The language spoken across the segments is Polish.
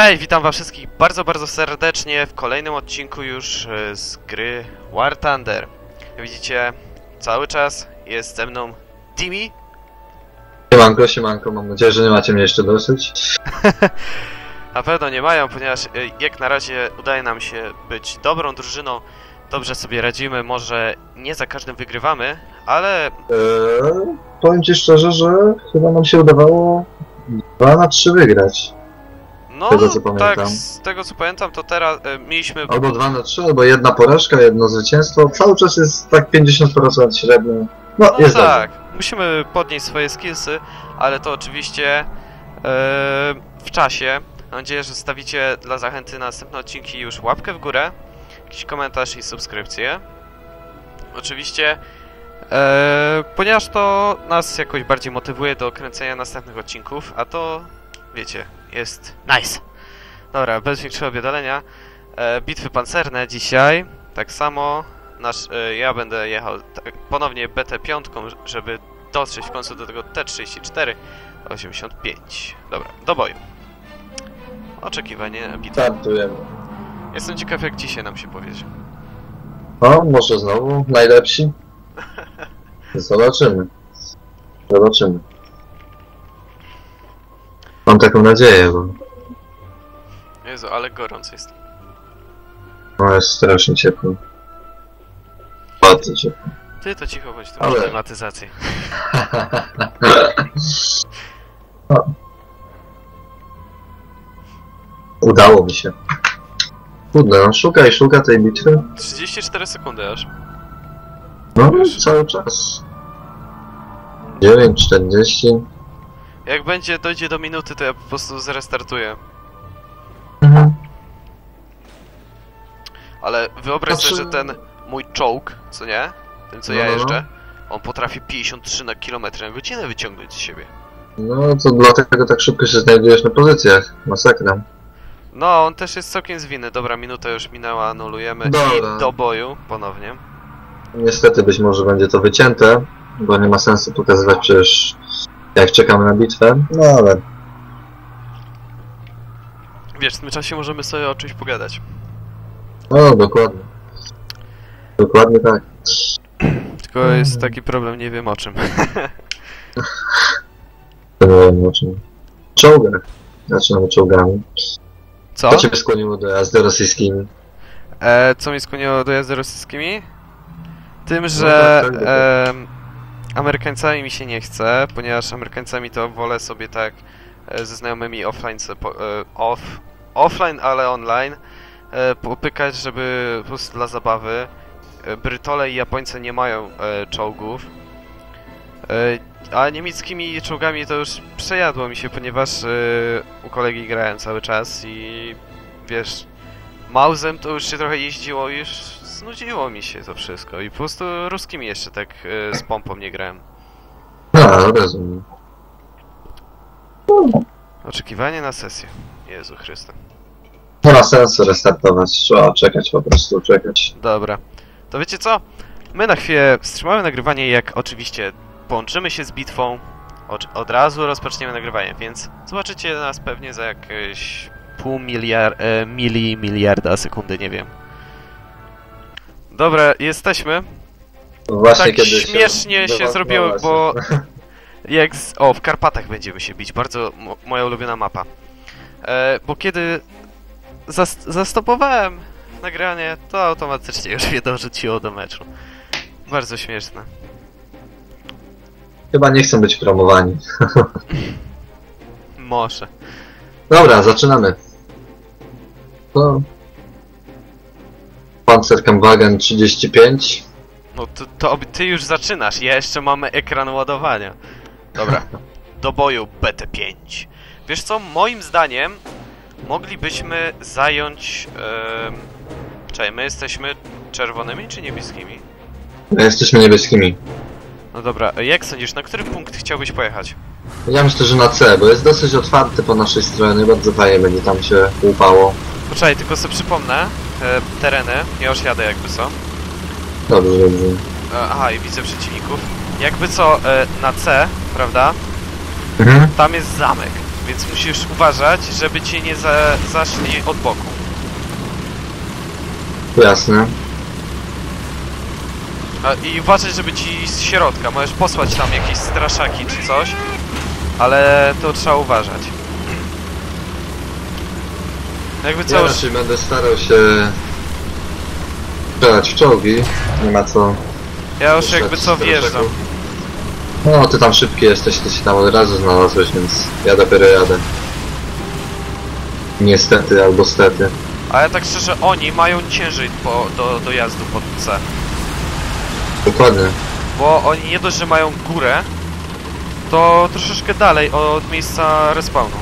Cześć, witam was wszystkich bardzo, bardzo serdecznie w kolejnym odcinku już e, z gry War Thunder. Widzicie, cały czas jest ze mną Timmy. Siemanko, siemanko, mam nadzieję, że nie macie mnie jeszcze dosyć. Na pewno nie mają, ponieważ e, jak na razie udaje nam się być dobrą drużyną. Dobrze sobie radzimy, może nie za każdym wygrywamy, ale Eee, powiem ci szczerze, że chyba nam się udawało 2 na 3 wygrać. No Tego, co tak, pamiętam. z tego co pamiętam, to teraz e, mieliśmy Albo 2 na 3, albo jedna porażka, jedno zwycięstwo. Cały czas jest tak 50% średnio. No, No jest tak, musimy podnieść swoje skillsy, ale to oczywiście e, w czasie. Mam nadzieję, że stawicie dla zachęty na następne odcinki już łapkę w górę, jakiś komentarz i subskrypcję. Oczywiście, e, ponieważ to nas jakoś bardziej motywuje do kręcenia następnych odcinków, a to, wiecie, jest nice. Dobra, bez większego obiadalenia. E, bitwy pancerne dzisiaj, tak samo nasz, e, ja będę jechał tak, ponownie BT5, żeby dotrzeć w końcu do tego T34 85. Dobra, do boju. Oczekiwanie bitwy. Startujemy. Jestem ciekaw jak dzisiaj nam się powiedzie. O, może znowu najlepsi? Zobaczymy. Zobaczymy. Mam taką nadzieję, bo Jezu, ale gorąco jest. no, jest strasznie ciepło. Bardzo ciepło. Ty to cicho bądź, tu Ale- masz klimatyzację. Udało mi się. Kurde, no szuka i szuka tej bitwy. 34 sekundy aż. No, cały czas. 9.40. Jak będzie, dojdzie do minuty, to ja po prostu zrestartuję. Mhm. Ale wyobraź sobie, Znaczy- że ten mój czołg, co nie? Ten co No, ja jeżdżę, on potrafi 53 na kilometr na godzinę wyciągnąć z siebie. No, to dlatego tak szybko się znajdujesz na pozycjach. Masakra. No, on też jest całkiem zwinny. Dobra, minuta już minęła, anulujemy Dobra. i do boju ponownie. Niestety być może będzie to wycięte, bo nie ma sensu pokazywać przecież jak czekamy na bitwę. No ale Wiesz, w tym czasie możemy sobie o czymś pogadać. No, dokładnie. Dokładnie tak. Tylko jest taki problem, nie wiem o czym. To nie wiem o czym. Czołgach. Zaczynamy czołgami. Co? Co ciebie skłoniło do jazdy rosyjskimi? E, co mnie skłoniło do jazdy rosyjskimi? Tym, że tak, tak, tak. em, Amerykańcami mi się nie chce, ponieważ Amerykańcami to wolę sobie tak e, ze znajomymi offline, e, off, offline, ale online e, popykać, żeby po prostu dla zabawy. Brytole i Japońcy nie mają czołgów. A niemieckimi czołgami to już przejadło mi się, ponieważ u kolegi grałem cały czas i wiesz, Mausem to już się trochę jeździło już znudziło mi się to wszystko i po prostu ruskimi jeszcze tak e, z pompą nie grałem. No, rozumiem. Oczekiwanie na sesję. Jezu Chryste. Nie ma sensu restartować. Trzeba czekać po prostu, czekać. Dobra. To wiecie co? My na chwilę wstrzymamy nagrywanie, jak oczywiście połączymy się z bitwą. Od, od razu rozpoczniemy nagrywanie, więc zobaczycie nas pewnie za jakieś pół miliard, e, mili, miliarda sekundy, nie wiem. Dobra, jesteśmy. Właśnie Tak kiedy śmiesznie się no zrobiło, właśnie. bo- Jak z... O, w Karpatach będziemy się bić. Bardzo mo moja ulubiona mapa. E, bo kiedy zas zastopowałem nagranie, to automatycznie już mnie dorzuciło do meczu. Bardzo śmieszne. Chyba nie chcą być promowani. Może. Dobra, zaczynamy. To... Panzerkampfwagen 35. No to, to ty już zaczynasz, ja jeszcze mamy ekran ładowania. Dobra, do boju BT5. Wiesz co, moim zdaniem moglibyśmy zająć... em, Czekaj, my jesteśmy czerwonymi czy niebieskimi? My jesteśmy niebieskimi. No dobra, jak sądzisz, na który punkt chciałbyś pojechać? Ja myślę, że na C, bo jest dosyć otwarty po naszej stronie, bardzo fajnie będzie tam się łupało. Poczekaj, tylko sobie przypomnę e, tereny, ja już jadę jakby co. Dobrze, dobrze. E, aha, i widzę przeciwników. Jakby co, e, na C, prawda, Mhm. tam jest zamek, więc musisz uważać, żeby cię nie za, zaszli od boku. Jasne. A, I uważać, żeby ci z środka, możesz posłać tam jakieś straszaki czy coś, ale to trzeba uważać. Jakby Ja już, raczej będę starał się strzelać w czołgi. Nie ma co. ja już jakby co wjeżdżam. No, ty tam szybki jesteś, ty się tam od razu znalazłeś, więc ja dopiero jadę. Niestety albo stety. Ale tak szczerze, oni mają ciężej po, do, do jazdu pod C. Dokładnie. Bo oni nie dość, że mają górę, to troszeczkę dalej od miejsca respawnu.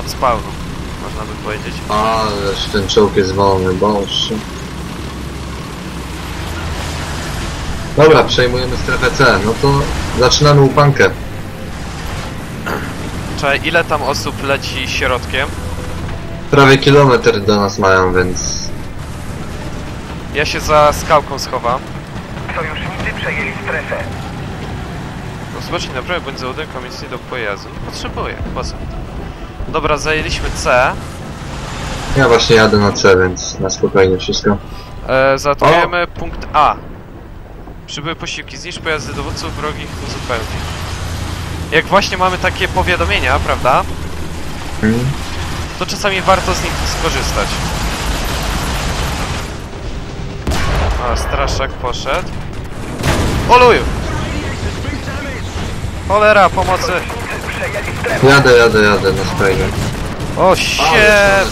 Od spawnu, można by powiedzieć. Ależ ten czołg jest wolny, boże. Dobra, przejmujemy strefę C. No to zaczynamy upankę. Czekaj, ile tam osób leci środkiem? Prawie kilometr do nas mają, więc... Ja się za skałką schowam. Sojusznicy przejęli strefę. No zobaczcie, naprawdę bądź założeniem komisji do pojazdu. Nie potrzebuję, po co? Dobra, zajęliśmy C. Ja właśnie jadę na C, więc na spokojnie wszystko. E, Zaatakujemy punkt A. Przybyły posiłki, zniszcz pojazdy dowódców wrogich uzupełnień. Jak właśnie mamy takie powiadomienia, prawda? Hmm? To czasami warto z nich skorzystać. A, straszak poszedł. Oluju! Cholera, pomocy! Jadę, jadę, jadę na spokojnie. O, Ale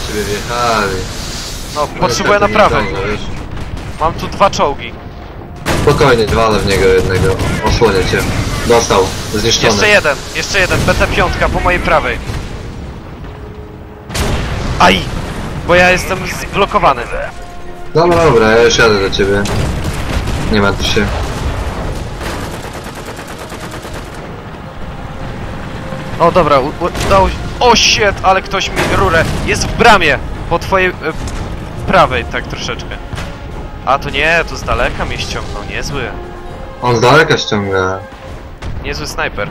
ciebie wjechali. No, potrzebuję Niestety naprawy. nie zdążę, wiesz. Mam tu dwa czołgi. Spokojnie, walę w niego jednego. Osłonię cię. Dostał. Zniszczony. Jeszcze jeden, jeszcze jeden, BT5 po mojej prawej. Aj! Bo ja jestem zblokowany. Dobra, dobra, ja już jadę do ciebie. Nie martw się. O dobra, udało się. O shit, ale ktoś mi rurę. Jest w bramie. Po twojej e, prawej, tak troszeczkę. A to nie, to z daleka mnie ściągnął. Niezły. On z daleka ściąga. Niezły snajper.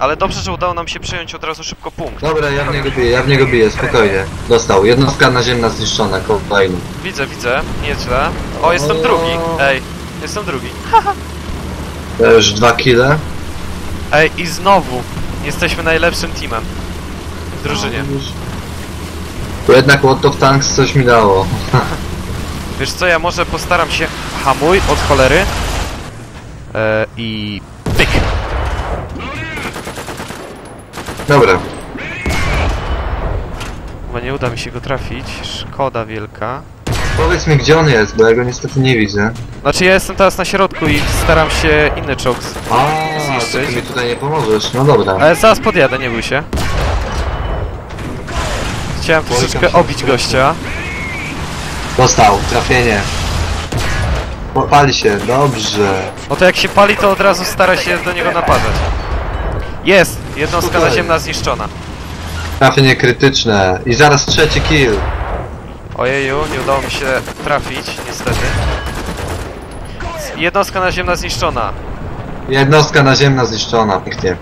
Ale dobrze, że udało nam się przejąć od razu szybko punkt. Dobra, ja w niego biję, ja w niego biję, spokojnie. Dostał. Jednostka naziemna zniszczona, kolejny. Widzę, widzę. Nieźle. O, jestem drugi. Ej, jestem drugi. Ja już dwa kile. Ej, i znowu jesteśmy najlepszym teamem w drużynie. Bo jednak World of Tanks coś mi dało. Wiesz co, ja może postaram się... Hamuj od cholery. E, I... Pyk! Dobra. Bo nie uda mi się go trafić. Szkoda wielka. Powiedz mi gdzie on jest, bo ja go niestety nie widzę. Znaczy ja jestem teraz na środku i staram się inny czołg... z- A, to Zniszczyć. Ty mi tutaj nie pomożesz. No dobra. Ale zaraz podjadę, nie bój się. Chciałem troszeczkę obić gościa. Dostał, trafienie. Pali się, dobrze. No to jak się pali, to od razu stara się do niego napadać. Jest! Jednostka Tutaj. naziemna zniszczona. Trafienie krytyczne. I zaraz trzeci kill. Ojeju, nie udało mi się trafić, niestety. Jednostka naziemna zniszczona. Jednostka naziemna zniszczona, pięknie.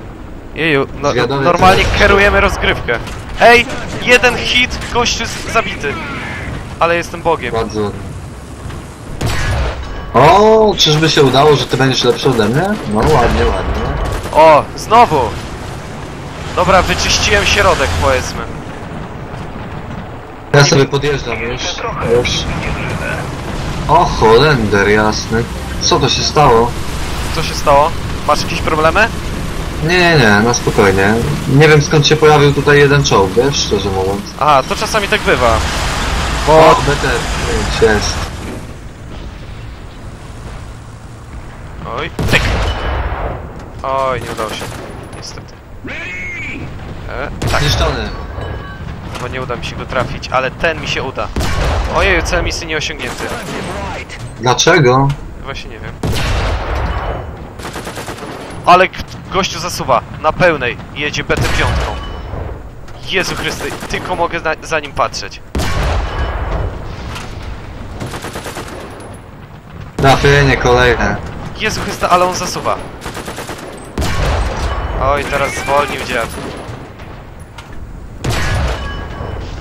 Jeju, no, normalnie kierujemy rozgrywkę. Ej, jeden hit, gościu z- zabity. Ale jestem bogiem. Bardzo. O, czyżby się udało, że ty będziesz lepszy ode mnie? No ładnie, ładnie. O, znowu! Dobra, wyczyściłem środek, powiedzmy. Ja sobie podjeżdżam już. Już. O, Holender jasny. Co to się stało? Co się stało? Masz jakieś problemy? Nie, nie, nie, na spokojnie. Nie wiem skąd się pojawił tutaj jeden czołg, wiesz, szczerze mówiąc. Aha, to czasami tak bywa. O, Bo... BT5 jest. Oj, tyk! Oj, nie udało się. Niestety. E, tak, Zniszczony. bo nie uda mi się go trafić, ale ten mi się uda. Ojej, cel misji nie osiągnięty. Dlaczego? Właśnie nie wiem. Ale gościu zasuwa. Na pełnej. Jedzie BT5. Jezu Chrysty, tylko mogę za nim patrzeć. Trafienie kolejne. Jezu Chryste, ale on zasuwa. Oj, teraz zwolnił dziad.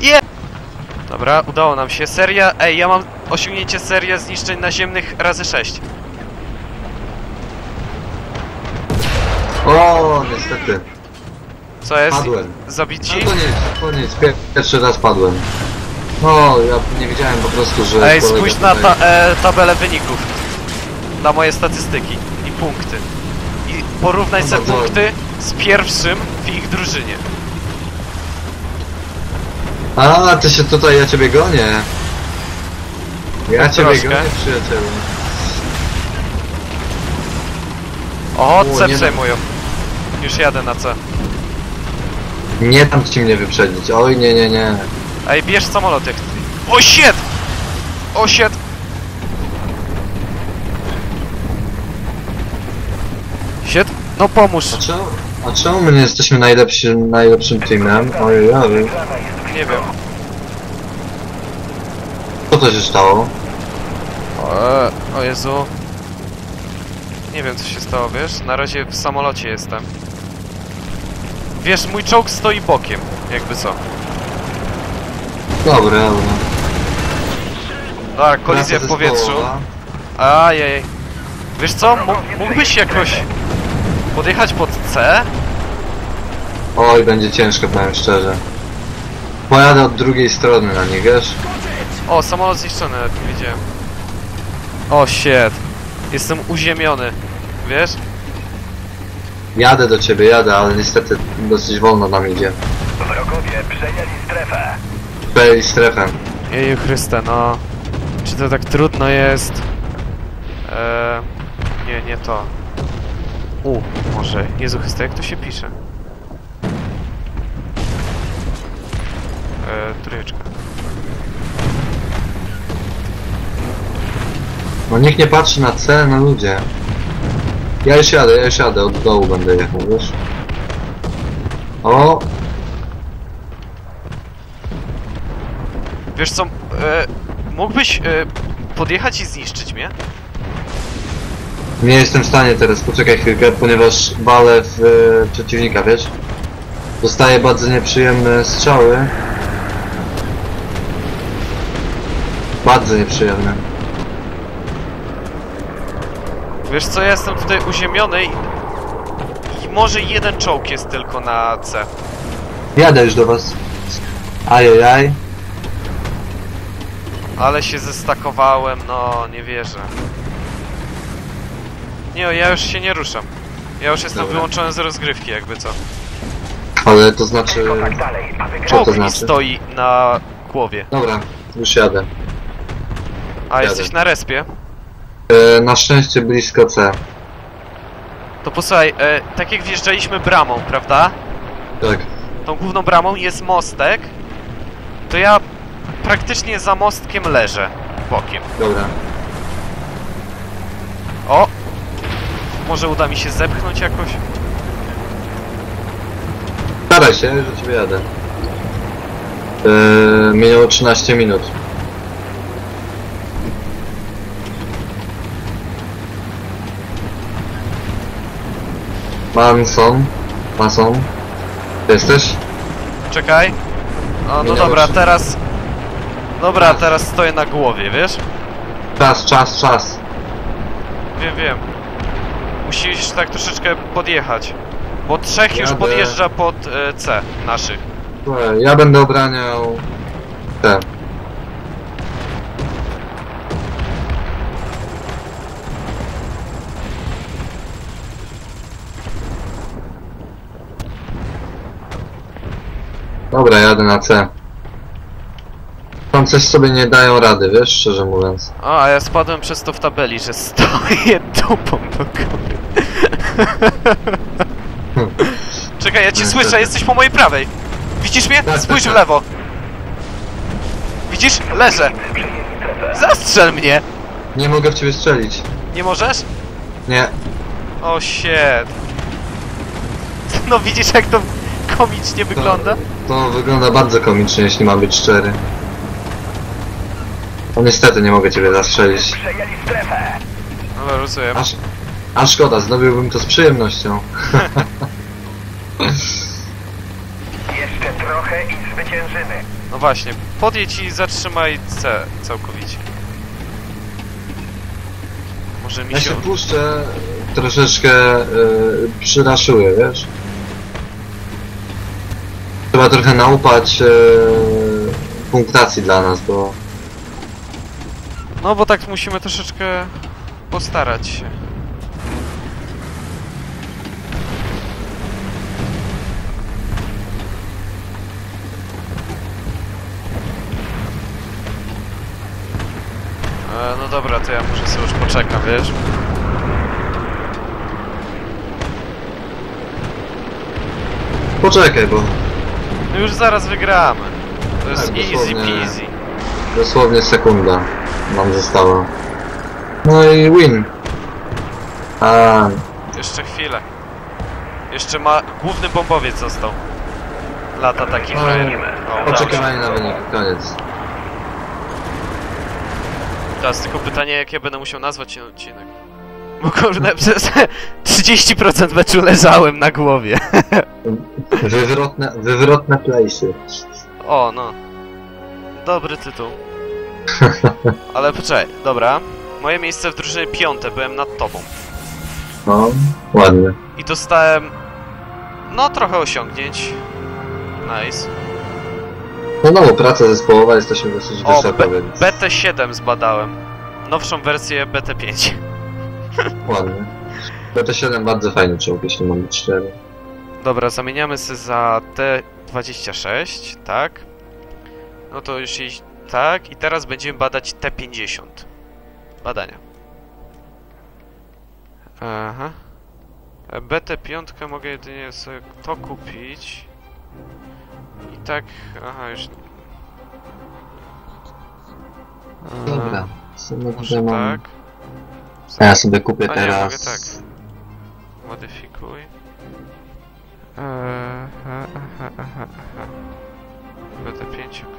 Je! Dobra, udało nam się. Seria... Ej, ja mam osiągnięcie serii zniszczeń naziemnych razy 6. O, niestety. Co jest? Padłem. Zabici? No koniec, koniec. Pier- Pierwszy raz padłem. No, ja nie wiedziałem po prostu, że... Ej, spójrz na ta, e, tabelę wyników. Na moje statystyki i punkty. I porównaj No sobie punkty z pierwszym w ich drużynie. A, ty się tutaj, ja ciebie gonię. Ja ciebie Troszkę. gonię, przyjacielu. O, C przejmują. Już jadę na C. Nie dam ci mnie wyprzedzić. Oj, nie, nie, nie. Ej, bierz samolot jak... O shit! O shit! Shit? No pomóż. A czemu, a czemu my nie jesteśmy najlepsi, najlepszym teamem? Ojej. Strefa jest Nie wiem. Co to się stało? O, e, o Jezu. Nie wiem co się stało, wiesz? Na razie w samolocie jestem. Wiesz, mój czołg stoi bokiem, jakby co. Dobra, dobra. Dobra, kolizja w powietrzu. Ajej. Wiesz co, Mó- mógłbyś jakoś podjechać pod C? Oj, będzie ciężko, powiem szczerze. Pojadę od drugiej strony na nich, wiesz? O, samolot zniszczony, nawet nie widziałem. O, shit. Jestem uziemiony. Wiesz? Jadę do ciebie, jadę, ale niestety dosyć wolno nam idzie. Wrogowie przejęli strefę. Przejęli strefę. Jeju Chryste, no... Czy to tak trudno jest? Eee, nie, nie to. U, może. Jezu Chryste, jak to się pisze? Eee, trójeczka. No niech nie patrzy na C, na ludzie. Ja już jadę, ja już jadę, od dołu będę jechał, wiesz? O, Wiesz co, e, mógłbyś e, podjechać i zniszczyć mnie? nie jestem w stanie teraz, poczekaj chwilkę, ponieważ walę w e, przeciwnika, wiesz? Dostaję bardzo nieprzyjemne strzały. Bardzo nieprzyjemne. Wiesz co, ja jestem tutaj uziemiony i, i może jeden czołg jest tylko na C. Jadę już do was. Ajajaj. Ale się zestakowałem, no nie wierzę. Nie, ja już się nie ruszam. Ja już jestem Dobra. wyłączony z rozgrywki, jakby co. Ale to znaczy... Kontakt dalej, aby Co Czołg to mi znaczy? stoi na głowie. Dobra, już jadę. A jesteś na respie? E, na szczęście blisko C. To posłuchaj, e, tak jak wjeżdżaliśmy bramą, prawda? Tak. Tą główną bramą jest mostek. To ja praktycznie za mostkiem leżę. Bokiem. Dobra. O! Może uda mi się zepchnąć jakoś? Staraj się, że ciebie jadę. E, minęło 13 minut. Manson. Mason. Jesteś? Czekaj. No Minęło dobra, teraz... Dobra, Czas. teraz stoję na głowie, wiesz? Czas, czas, czas. Wiem, wiem. Musisz tak troszeczkę podjechać. Bo trzech już Jadę. podjeżdża pod e, C naszych. Słuchaj, ja będę obraniał te. Dobra, jadę na C. Tam coś sobie nie dają rady, wiesz, szczerze mówiąc. O, a ja spadłem przez to w tabeli, że stoję dupą do góry. Czekaj, ja cię Niestety. słyszę, jesteś po mojej prawej. Widzisz mnie? Tak, Spójrz tak, w tak. lewo. Widzisz? Leżę. Zastrzel mnie. Nie mogę w ciebie strzelić. Nie możesz? Nie. O shit. No widzisz jak to komicznie wygląda? To wygląda bardzo komicznie, jeśli mam być szczery. No niestety nie mogę ciebie zastrzelić. Przejęli strefę. Dobra, rozumiem. Aż, a szkoda, zrobiłbym to z przyjemnością. Jeszcze trochę i zwyciężymy. No właśnie, podjedź i zatrzymaj C całkowicie. Może mi Ja się... się puszczę, troszeczkę y, przyraszuję, wiesz? Trzeba trochę naupać y, punktacji dla nas, bo No bo tak musimy troszeczkę postarać się. E, no dobra, to ja może sobie już poczekam, wiesz? poczekaj, bo No już zaraz wygramy. To jest Tak, easy peasy. dosłownie sekunda nam została. No i win. A, Jeszcze chwilę. Jeszcze ma... Główny bombowiec został. Lata taki No, oczekiwanie na wynik, koniec. Teraz tylko pytanie, jak ja będę musiał nazwać ten odcinek. Bo kurde, przez 30% meczu leżałem na głowie. Wywrotne, wywrotne playsy. O, no. Dobry tytuł. Ale poczekaj, dobra. Moje miejsce w drużynie piąte, byłem nad tobą. No, ładnie. I dostałem... No, trochę osiągnięć. Nice. No no, praca zespołowa jesteśmy dosyć O, wysoko, więc BT7 zbadałem. Nowszą wersję BT5. ładnie. BT7 bardzo fajny czołg, jeśli mam być szczery. Dobra, zamieniamy się za T26, tak? No to już iść tak i teraz będziemy badać T50. Badania. Aha. E, BT5 mogę jedynie sobie to kupić. I tak, aha, już... E, Dobra. My Może mamy? tak. Ja sobie kupię A nie, teraz... mogę tak. Modyfikuj. Aha, aha, aha, aha. BT5, ok.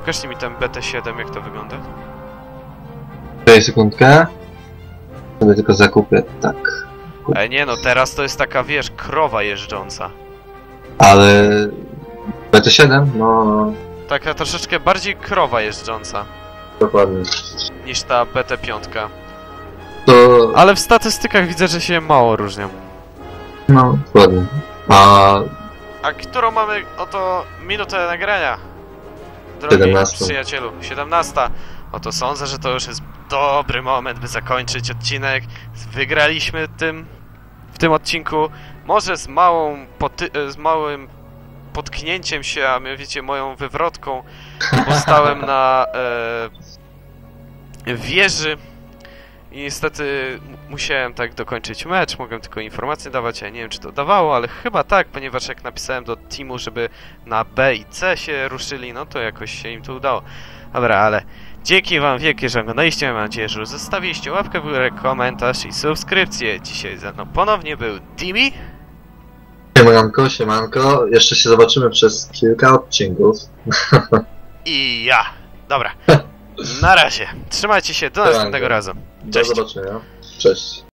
Pokażcie mi ten BT7, jak to wygląda. Czekaj sekundkę. Sobie tylko zakupię, tak. E, nie no, teraz to jest taka, wiesz, krowa jeżdżąca. Ale... BT7? No, Taka troszeczkę bardziej krowa jeżdżąca dokładnie. niż ta BT5. To... Ale w statystykach widzę, że się mało różnią. No, dokładnie. A... A którą mamy oto minutę nagrania? Drogi 17. przyjacielu, 17. Oto sądzę, że to już jest dobry moment, by zakończyć odcinek. Wygraliśmy tym, w tym odcinku. Może z małą, poty, z małym potknięciem się, a mianowicie moją wywrotką, bo stałem na e, wieży i niestety musiałem tak dokończyć mecz, mogłem tylko informacje dawać, ja nie wiem czy to dawało, ale chyba tak, ponieważ jak napisałem do teamu, żeby na B i C się ruszyli, no to jakoś się im to udało. Dobra, ale dzięki wam wielkie, że oglądaliście, mam nadzieję, że zostawiliście łapkę w górę, komentarz i subskrypcję. Dzisiaj ze mną ponownie był Dimi Siemanko, siemanko. Jeszcze się zobaczymy przez kilka odcinków. i ja. Dobra, na razie, trzymajcie się, do następnego razu. Do Cześć. zobaczenia. Cześć.